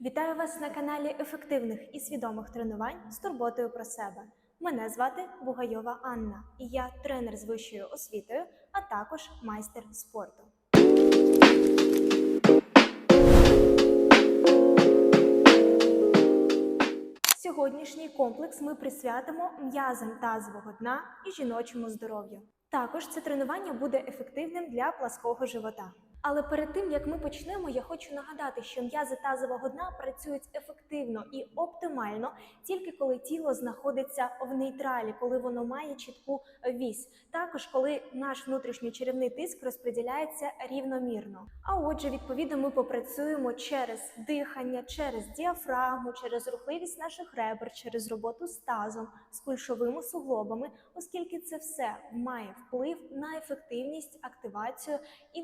Вітаю вас на каналі ефективних і свідомих тренувань з турботою про себе. Мене звати Бугайова Анна, і я тренер з вищою освітою, а також майстер спорту. Сьогоднішній комплекс ми присвятимо м'язам тазового дна і жіночому здоров'ю. Також це тренування буде ефективним для плаского живота. Але перед тим як ми почнемо, я хочу нагадати, що м'язи тазового дна працюють ефективно і оптимально тільки коли тіло знаходиться в нейтралі, коли воно має чітку вісь. Також коли наш внутрішньочеревний тиск розподіляється рівномірно. А отже, відповідно, ми попрацюємо через дихання, через діафрагму, через рухливість наших ребер, через роботу з тазом, з кульшовими суглобами, оскільки це все має вплив на ефективність, активацію і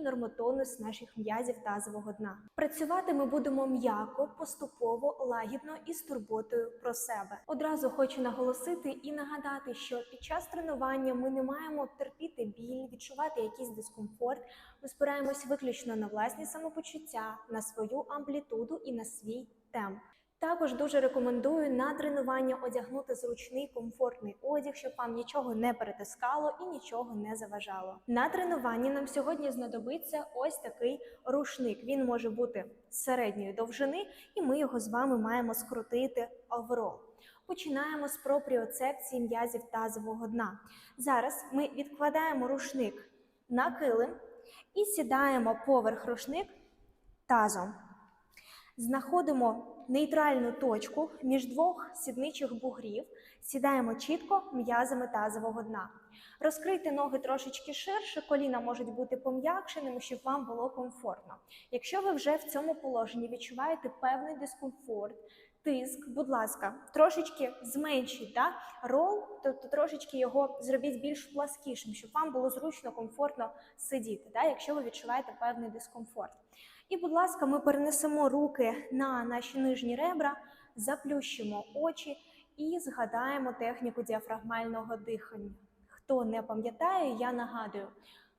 нормотонус наших м'язів тазового дна. Працювати ми будемо м'яко, поступово, лагідно і з турботою про себе. Одразу хочу наголосити і нагадати, що під час тренування ми не маємо терпіти біль, відчувати якийсь дискомфорт. Ми спираємось виключно на власні самопочуття, на свою амплітуду і на свій темп. Також дуже рекомендую на тренування одягнути зручний комфортний одяг, щоб вам нічого не перетискало і нічого не заважало. На тренуванні нам сьогодні знадобиться ось такий рушник. Він може бути середньої довжини, і ми його з вами маємо скрутити оверол. Починаємо з пропріоцепції м'язів тазового дна. Зараз ми відкладаємо рушник на килим і сідаємо поверх рушник тазом. Знаходимо нейтральну точку між двох сідничих бугрів, сідаємо чітко м'язами тазового дна. Розкрийте ноги трошечки ширше, коліна можуть бути пом'якшеними, щоб вам було комфортно. Якщо ви вже в цьому положенні відчуваєте певний дискомфорт, тиск, будь ласка, трошечки зменшіть да, рол, тобто трошечки його зробіть більш пласкішим, щоб вам було зручно, комфортно сидіти, да, якщо ви відчуваєте певний дискомфорт. І, будь ласка, ми перенесемо руки на наші нижні ребра, заплющимо очі і згадаємо техніку діафрагмального дихання. Хто не пам'ятає, я нагадую.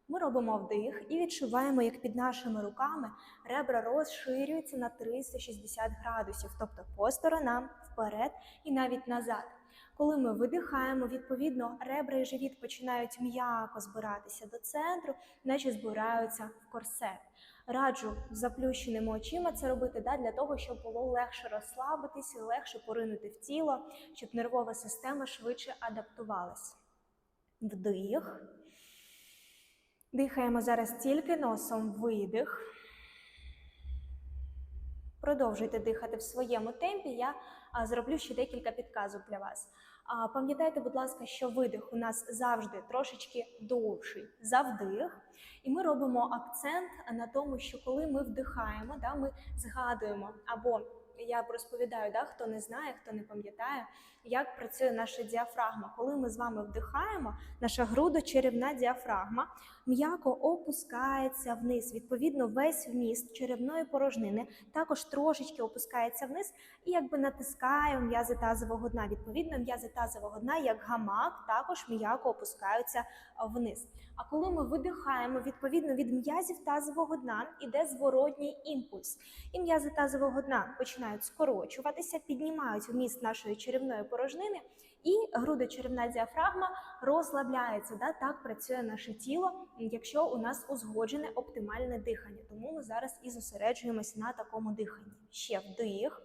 Ми робимо вдих і відчуваємо, як під нашими руками ребра розширюються на 360 градусів, тобто по сторонам, вперед і навіть назад. Коли ми видихаємо, відповідно, ребра і живіт починають м'яко збиратися до центру, наче збираються в корсет. Раджу заплющеними очима це робити да, для того, щоб було легше розслабитися, легше поринути в тіло, щоб нервова система швидше адаптувалась. Вдих. Дихаємо зараз тільки носом видих. Продовжуйте дихати в своєму темпі. Я зроблю ще декілька підказок для вас. Пам'ятайте, будь ласка, що видих у нас завжди трошечки довший за вдих. І ми робимо акцент на тому, що коли ми вдихаємо, да, ми згадуємо або я розповідаю, да, хто не знає, хто не пам'ятає, як працює наша діафрагма. Коли ми з вами вдихаємо, наша грудочеревна діафрагма м'яко опускається вниз. Відповідно, весь вміст черевної порожнини також трошечки опускається вниз і якби натискає м'язи тазового дна. Відповідно, м'язи тазового дна, як гамак, також м'яко опускаються вниз. А коли ми видихаємо, відповідно від м'язів тазового дна іде зворотній імпульс. І м'язи тазового дна починають скорочуватися, піднімають вміст нашої черевної порожнини, і грудочеревна діафрагма розслабляється. Да? Так працює наше тіло, якщо у нас узгоджене оптимальне дихання. Тому ми зараз і зосереджуємося на такому диханні. Ще вдих.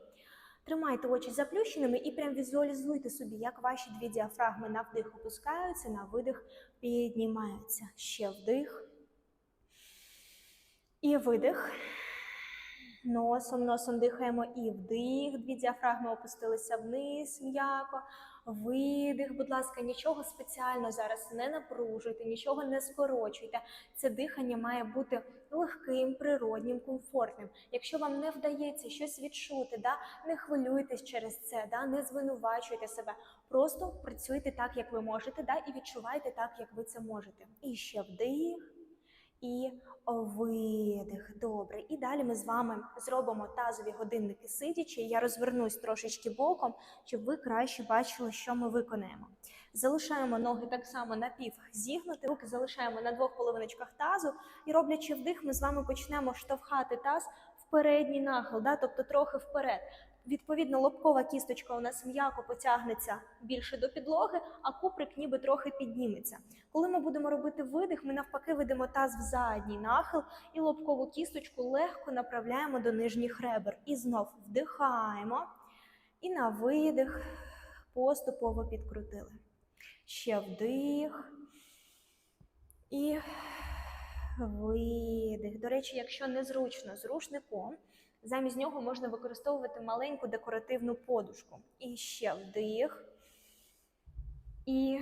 Тримайте очі заплющеними і прям візуалізуйте собі, як ваші дві діафрагми на вдих опускаються, на видих піднімаються. Ще вдих. І видих. Носом, носом дихаємо і вдих. Дві діафрагми опустилися вниз м'яко. Видих, будь ласка, нічого спеціально зараз не напружуйте, нічого не скорочуйте. Це дихання має бути легким, природнім, комфортним. Якщо вам не вдається щось відчути, да, не хвилюйтесь через це, да, не звинувачуйте себе. Просто працюйте так, як ви можете, да, і відчувайте так, як ви це можете. І ще вдих. І видих. Добре. І далі ми з вами зробимо тазові годинники сидячи. Я розвернусь трошечки боком, щоб ви краще бачили, що ми виконаємо. Залишаємо ноги так само напів зігнути, руки залишаємо на двох половиночках тазу. І роблячи вдих, ми з вами почнемо штовхати таз в передній нахил, да? тобто трохи вперед. Відповідно, лобкова кісточка у нас м'яко потягнеться більше до підлоги, а куприк ніби трохи підніметься. Коли ми будемо робити видих, ми навпаки ведемо таз в задній нахил і лобкову кісточку легко направляємо до нижніх ребер. І знов вдихаємо. І на видих поступово підкрутили. Ще вдих. І видих. До речі, якщо незручно з рушником, замість нього можна використовувати маленьку декоративну подушку. І ще вдих. І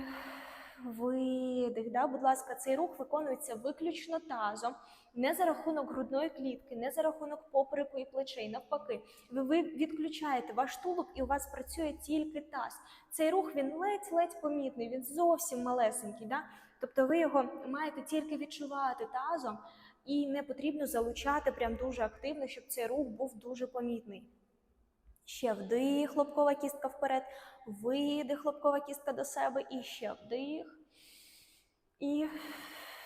видих. Да? Будь ласка, цей рух виконується виключно тазом, не за рахунок грудної клітки, не за рахунок попереку і плечей. Навпаки, ви, відключаєте ваш тулуб і у вас працює тільки таз. Цей рух він ледь-ледь помітний, він зовсім малесенький. Да? Тобто ви його маєте тільки відчувати тазом, і не потрібно залучати прям дуже активно, щоб цей рух був дуже помітний. Ще вдих, лобкова кістка вперед, видих, лобкова кістка до себе, і ще вдих. І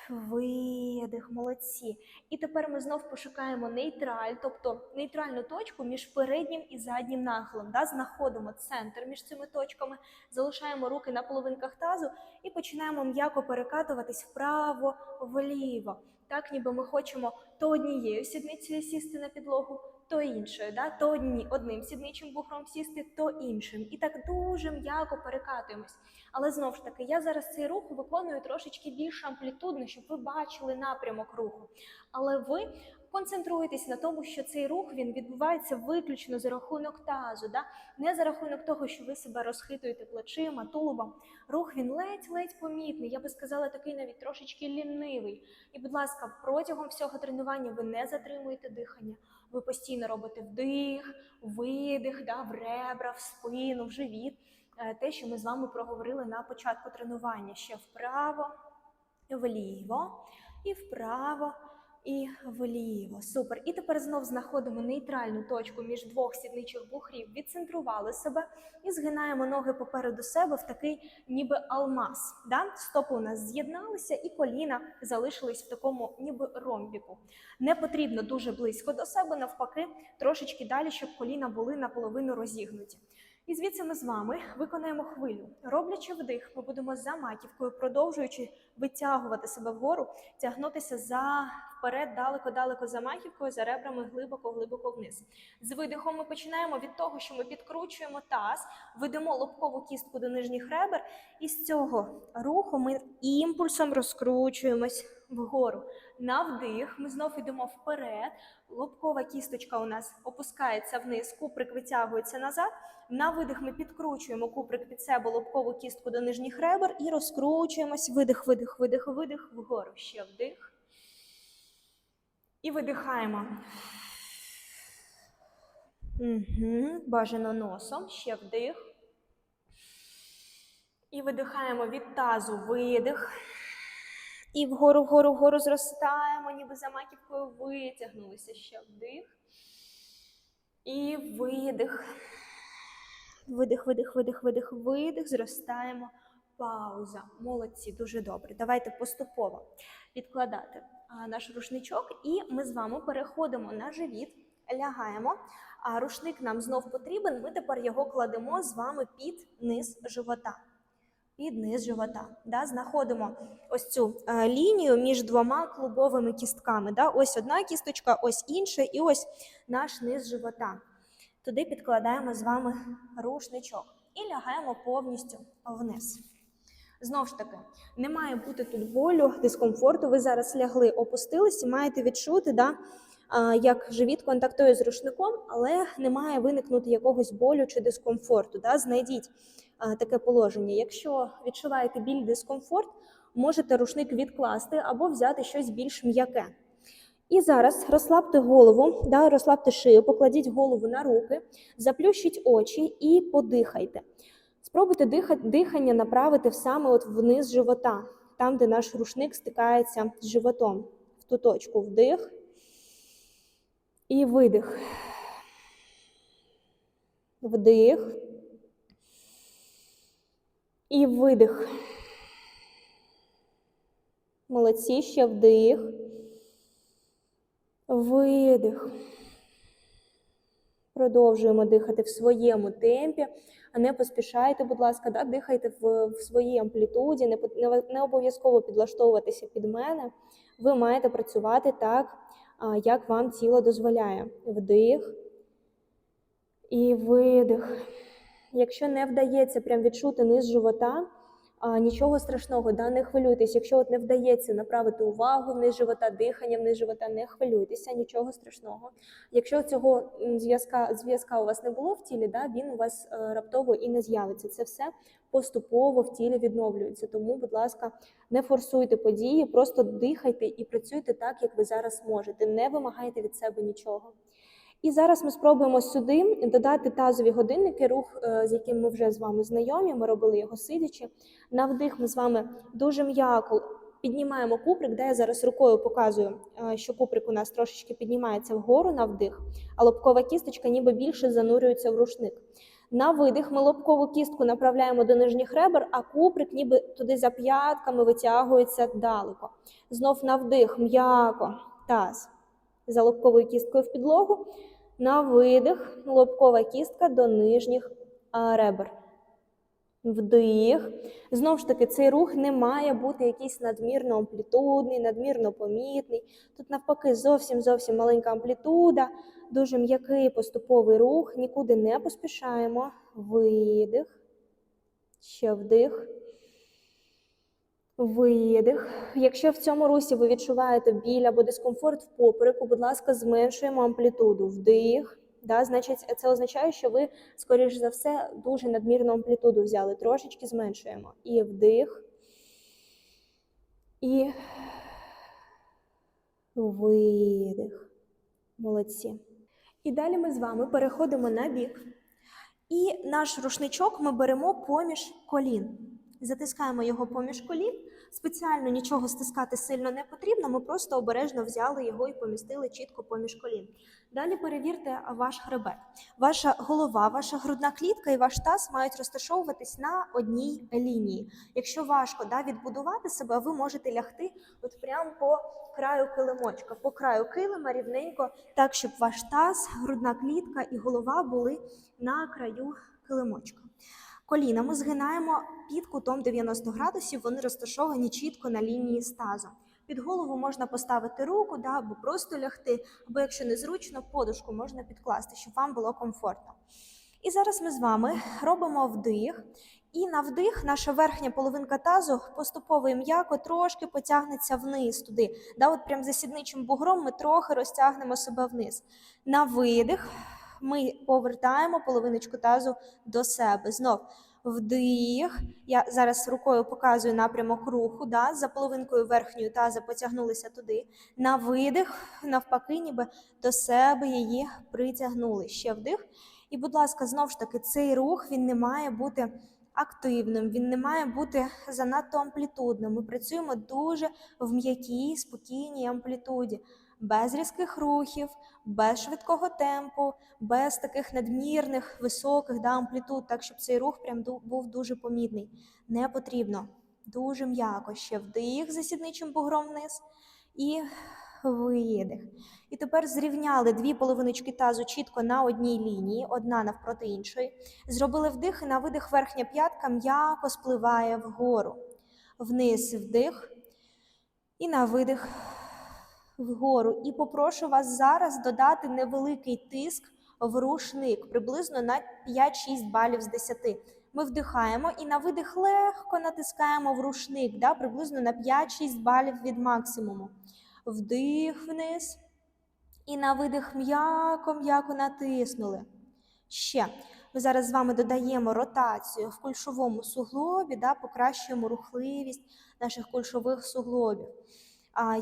видих, молодці. І тепер ми знов пошукаємо нейтраль, тобто нейтральну точку між переднім і заднім нахилом. Да? Знаходимо центр між цими точками, залишаємо руки на половинках тазу і починаємо м'яко перекатуватись вправо, вліво. Так, ніби ми хочемо то однією сідницею сісти на підлогу, то іншою, да? то одні, одним сідничим бугром сісти, то іншим. І так дуже м'яко перекатуємось. Але знову ж таки, я зараз цей рух виконую трошечки більш амплітудно, щоб ви бачили напрямок руху. Але ви концентруєтесь на тому, що цей рух він відбувається виключно за рахунок тазу, да? не за рахунок того, що ви себе розхитуєте плечима, тулубом. Рух він ледь-ледь помітний. Я би сказала, такий навіть трошечки лінивий. І, будь ласка, протягом всього тренування ви не затримуєте дихання. Ви постійно робите вдих, видих, да, в ребра, в спину, в живіт. Е, Те, що ми з вами проговорили на початку тренування. Ще вправо, вліво, і вправо, і вліво. Супер. І тепер знов знаходимо нейтральну точку між двох сідничих бухрів, відцентрували себе і згинаємо ноги попереду себе в такий ніби алмаз. Да? Стопи у нас з'єдналися, і коліна залишились в такому ніби ромбіку. Не потрібно дуже близько до себе, навпаки, трошечки далі, щоб коліна були наполовину розігнуті. І звідси ми з вами виконаємо хвилю. Роблячи вдих, ми будемо за маківкою, продовжуючи витягувати себе вгору, тягнутися за вперед, далеко-далеко за маківкою, за ребрами глибоко-глибоко вниз. З видихом ми починаємо від того, що ми підкручуємо таз, ведемо лобкову кістку до нижніх ребер, і з цього руху ми імпульсом розкручуємось вгору. На вдих ми знов йдемо вперед. Лобкова кісточка у нас опускається вниз, куприк витягується назад. На видих ми підкручуємо куприк під себе лобкову кістку до нижніх ребер і розкручуємось. Видих, видих, видих, видих вгору. Ще вдих. І видихаємо. Угу. Бажано носом. Ще вдих. І видихаємо від тазу видих. І вгору, вгору, вгору зростаємо, ніби за маківкою витягнулися. Ще вдих. І видих. Видих, видих, видих, видих, видих. Зростаємо. Пауза. Молодці, дуже добре. Давайте поступово відкладати наш рушничок, і ми з вами переходимо на живіт, лягаємо. А рушник нам знов потрібен. Ми тепер його кладемо з вами під низ живота. Під низ живота. Да? Знаходимо ось цю е, лінію між двома клубовими кістками. Да? Ось одна кісточка, ось інша, і ось наш низ живота. Туди підкладаємо з вами рушничок і лягаємо повністю вниз. Знову ж таки, не має бути тут болю, дискомфорту. Ви зараз лягли, опустились і маєте відчути, да, як живіт контактує з рушником, але не має виникнути якогось болю чи дискомфорту. Да. Знайдіть таке положення. Якщо відчуваєте біль, дискомфорт, можете рушник відкласти або взяти щось більш м'яке. І зараз розслабте голову, да, розслабте шию, покладіть голову на руки, заплющіть очі і подихайте. Спробуйте диха- дихання направити саме от вниз живота, там, де наш рушник стикається з животом. В ту точку вдих і видих. Вдих. І видих. Молодці, ще вдих. Видих. Продовжуємо дихати в своєму темпі, а не поспішайте, будь ласка, да? дихайте в, в своїй амплітуді, не, не, не обов'язково підлаштовуватися під мене. Ви маєте працювати так, як вам тіло дозволяє. Вдих і видих. Якщо не вдається прям відчути низ живота, а, нічого страшного, да, не хвилюйтесь. Якщо от не вдається направити увагу вниз живота, дихання вниз живота, не хвилюйтеся, нічого страшного. Якщо цього зв'язка, зв'язка у вас не було в тілі, да, він у вас е, раптово і не з'явиться. Це все поступово в тілі відновлюється. Тому, будь ласка, не форсуйте події, просто дихайте і працюйте так, як ви зараз можете. Не вимагайте від себе нічого. І зараз ми спробуємо сюди додати тазові годинники, рух, е, з яким ми вже з вами знайомі. Ми робили його сидячи. На вдих ми з вами дуже м'яко піднімаємо куприк, де я зараз рукою показую, е, що куприк у нас трошечки піднімається вгору на вдих, а лобкова кісточка ніби більше занурюється в рушник. На видих ми лобкову кістку направляємо до нижніх ребер, а куприк ніби туди за п'ятками витягується далеко. Знов на вдих, м'яко, таз за лобковою кісткою в підлогу. На видих, лобкова кістка до нижніх ребер. Вдих. Знову ж таки, цей рух не має бути якийсь надмірно амплітудний, надмірно помітний. Тут, навпаки, зовсім зовсім маленька амплітуда, дуже м'який поступовий рух, нікуди не поспішаємо. Видих. Ще вдих. Видих. Якщо в цьому русі ви відчуваєте біль або дискомфорт в попереку, будь ласка, зменшуємо амплітуду. Вдих. Да, значить, це означає, що ви, скоріш за все, дуже надмірну амплітуду взяли. Трошечки зменшуємо. І вдих. І видих. Молодці. І далі ми з вами переходимо на бік. І наш рушничок ми беремо поміж колін. Затискаємо його поміж колін. Спеціально нічого стискати сильно не потрібно, ми просто обережно взяли його і помістили чітко поміж колін. Далі перевірте ваш хребет. Ваша голова, ваша грудна клітка і ваш таз мають розташовуватись на одній лінії. Якщо важко да, відбудувати себе, ви можете лягти от прямо по краю килимочка, по краю килима рівненько, так, щоб ваш таз, грудна клітка і голова були на краю килимочка. Коліна ми згинаємо під кутом 90 градусів, вони розташовані чітко на лінії з тазом. Під голову можна поставити руку, да, або просто лягти, або якщо незручно, подушку можна підкласти, щоб вам було комфортно. І зараз ми з вами робимо вдих. І на вдих наша верхня половинка тазу поступово і м'яко трошки потягнеться вниз туди. Да, от прям за сідничим бугром ми трохи розтягнемо себе вниз. На видих ми повертаємо половиночку тазу до себе. Знов вдих. Я зараз рукою показую напрямок руху. Да? За половинкою верхньої таза потягнулися туди. На видих, навпаки, ніби до себе її притягнули. Ще вдих. І, будь ласка, знов ж таки, цей рух він не має бути активним, він не має бути занадто амплітудним. Ми працюємо дуже в м'якій, спокійній амплітуді без різких рухів, без швидкого темпу, без таких надмірних високих да, амплітуд, так щоб цей рух прям був дуже помітний. Не потрібно. Дуже м'яко. Ще вдих за сідничим бугром вниз і видих. І тепер зрівняли дві половиночки тазу чітко на одній лінії, одна навпроти іншої. Зробили вдих і на видих верхня п'ятка м'яко спливає вгору. Вниз вдих. І на видих вгору. І попрошу вас зараз додати невеликий тиск в рушник, приблизно на 5-6 балів з 10. Ми вдихаємо і на видих легко натискаємо в рушник, да, приблизно на 5-6 балів від максимуму. Вдих вниз. І на видих м'яко-м'яко натиснули. Ще. Ми зараз з вами додаємо ротацію в кульшовому суглобі, да, покращуємо рухливість наших кульшових суглобів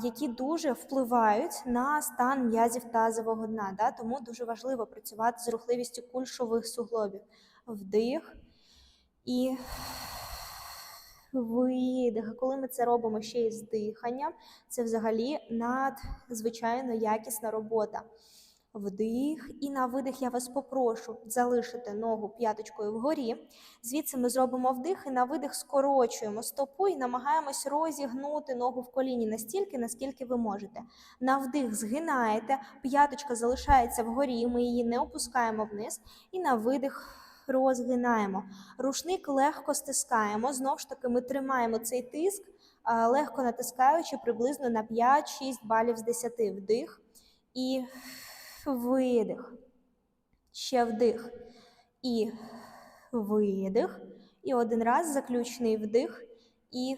які дуже впливають на стан м'язів тазового дна. Да? Тому дуже важливо працювати з рухливістю кульшових суглобів. Вдих і видих. Коли ми це робимо ще й з диханням, це взагалі надзвичайно якісна робота. Вдих. І на видих я вас попрошу залишити ногу п'яточкою вгорі. Звідси ми зробимо вдих і на видих скорочуємо стопу і намагаємось розігнути ногу в коліні настільки, наскільки ви можете. На вдих згинаєте, п'яточка залишається вгорі, ми її не опускаємо вниз. І на видих розгинаємо. Рушник легко стискаємо. Знову ж таки, ми тримаємо цей тиск, легко натискаючи приблизно на 5-6 балів з 10. Вдих і видих. Ще вдих і видих. І один раз заключний вдих і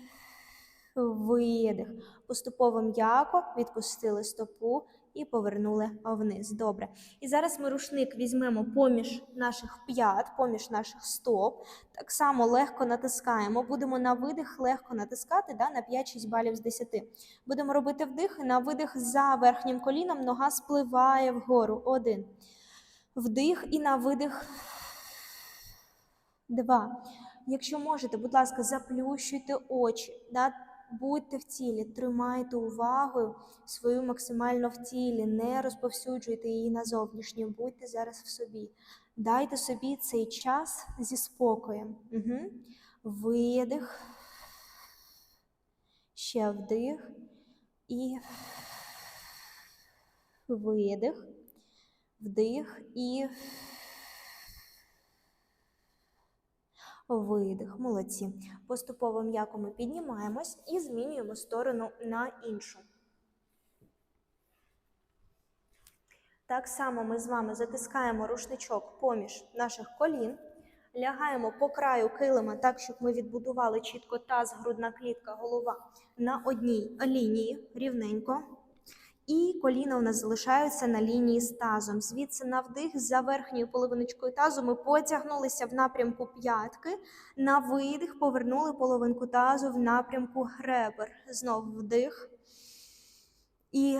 видих. Поступово м'яко відпустили стопу і повернули вниз. Добре. І зараз ми рушник візьмемо поміж наших п'ят, поміж наших стоп. Так само легко натискаємо. Будемо на видих легко натискати да, на 5-6 балів з 10. Будемо робити вдих, і на видих за верхнім коліном нога спливає вгору. Один. Вдих і на видих. Два. Якщо можете, будь ласка, заплющуйте очі. Да? Будьте в тілі, тримайте увагу свою максимально в тілі, не розповсюджуйте її на зовнішнє, будьте зараз в собі. Дайте собі цей час зі спокоєм. Угу. Видих, ще вдих і видих, вдих і видих. Молодці. Поступово м'яко ми піднімаємось і змінюємо сторону на іншу. Так само ми з вами затискаємо рушничок поміж наших колін, лягаємо по краю килима так, щоб ми відбудували чітко таз, грудна клітка, голова на одній лінії рівненько. І коліна у нас залишаються на лінії з тазом. Звідси на вдих за верхньою половиночкою тазу ми потягнулися в напрямку п'ятки. На видих повернули половинку тазу в напрямку ребер. Знов вдих. І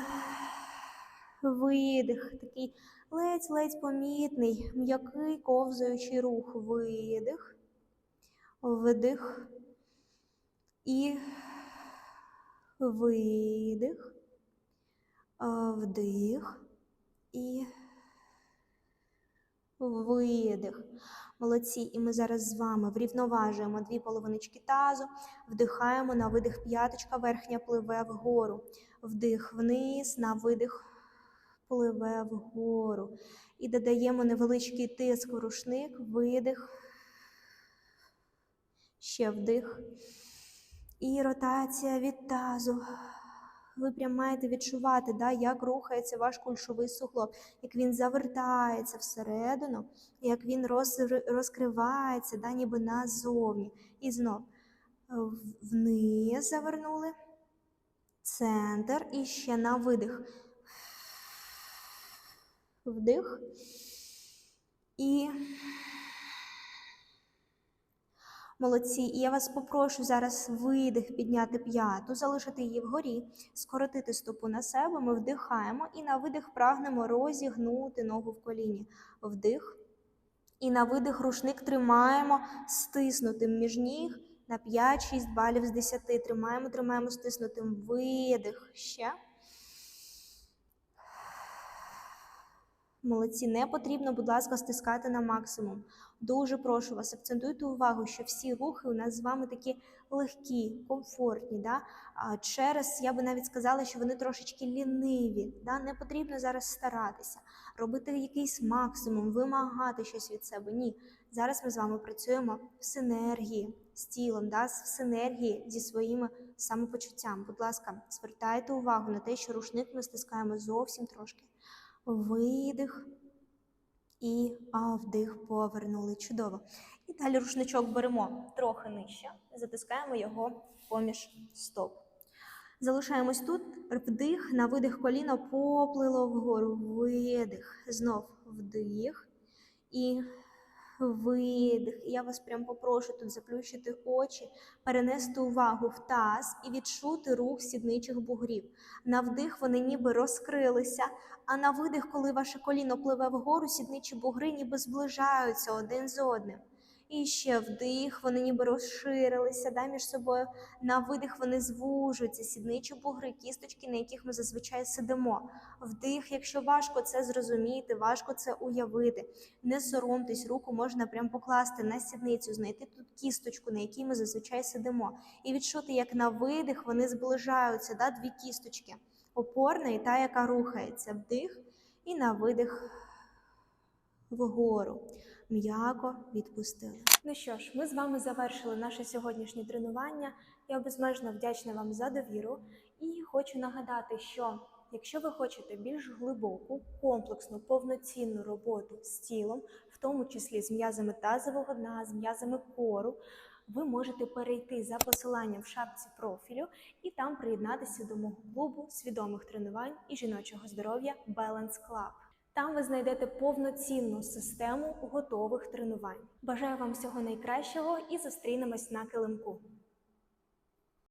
видих. Такий ледь-ледь помітний, м'який ковзаючий рух. Видих. Вдих. І видих. Вдих і видих. Молодці. І ми зараз з вами врівноважуємо дві половиночки тазу, вдихаємо на видих п'яточка, верхня пливе вгору. Вдих вниз, на видих пливе вгору. І додаємо невеличкий тиск в рушник, видих. Ще вдих. І ротація від тазу ви прям маєте відчувати, да, як рухається ваш кульшовий суглоб, як він завертається всередину, як він роз, розкривається, да, ніби назовні. І знов вниз завернули, центр і ще на видих. Вдих. І Молодці, і я вас попрошу зараз видих, підняти п'яту, залишити її вгорі, скоротити стопу на себе. Ми вдихаємо і на видих прагнемо розігнути ногу в коліні. Вдих. І на видих рушник тримаємо стиснутим між ніг на 5-6 балів з 10. Тримаємо, тримаємо стиснутим. Видих. Ще. Молодці, не потрібно, будь ласка, стискати на максимум. Дуже прошу вас, акцентуйте увагу, що всі рухи у нас з вами такі легкі, комфортні. Да? А через, я би навіть сказала, що вони трошечки ліниві. Да? Не потрібно зараз старатися, робити якийсь максимум, вимагати щось від себе. Ні. Зараз ми з вами працюємо в синергії з тілом, да? в синергії зі своїми самопочуттям. Будь ласка, звертайте увагу на те, що рушник ми стискаємо зовсім трошки. Видих. І вдих повернули. Чудово. І далі рушничок беремо трохи нижче, затискаємо його поміж стоп. Залишаємось тут, вдих, на видих коліно поплило вгору. Видих. Знов вдих. І видих. Я вас прям попрошу тут заплющити очі, перенести увагу в таз і відчути рух сідничих бугрів. На вдих вони ніби розкрилися, а на видих, коли ваше коліно пливе вгору, сідничі бугри ніби зближаються один з одним. І ще вдих, вони ніби розширилися да, між собою. На видих вони звужуються, сідничі бугри, кісточки, на яких ми зазвичай сидимо. Вдих, якщо важко це зрозуміти, важко це уявити. Не соромтесь, руку можна прям покласти на сідницю, знайти тут кісточку, на якій ми зазвичай сидимо. І відчути, як на видих вони зближаються, да, дві кісточки. Опорна і та, яка рухається. Вдих і на видих вгору. М'яко відпустили. Ну що ж, ми з вами завершили наше сьогоднішнє тренування. Я безмежно вдячна вам за довіру і хочу нагадати, що якщо ви хочете більш глибоку, комплексну, повноцінну роботу з тілом, в тому числі з м'язами тазового дна, з м'язами кору, ви можете перейти за посиланням в шапці профілю і там приєднатися до мого клубу свідомих тренувань і жіночого здоров'я Balance Club. Там ви знайдете повноцінну систему готових тренувань. Бажаю вам всього найкращого і зустрінемось на килимку.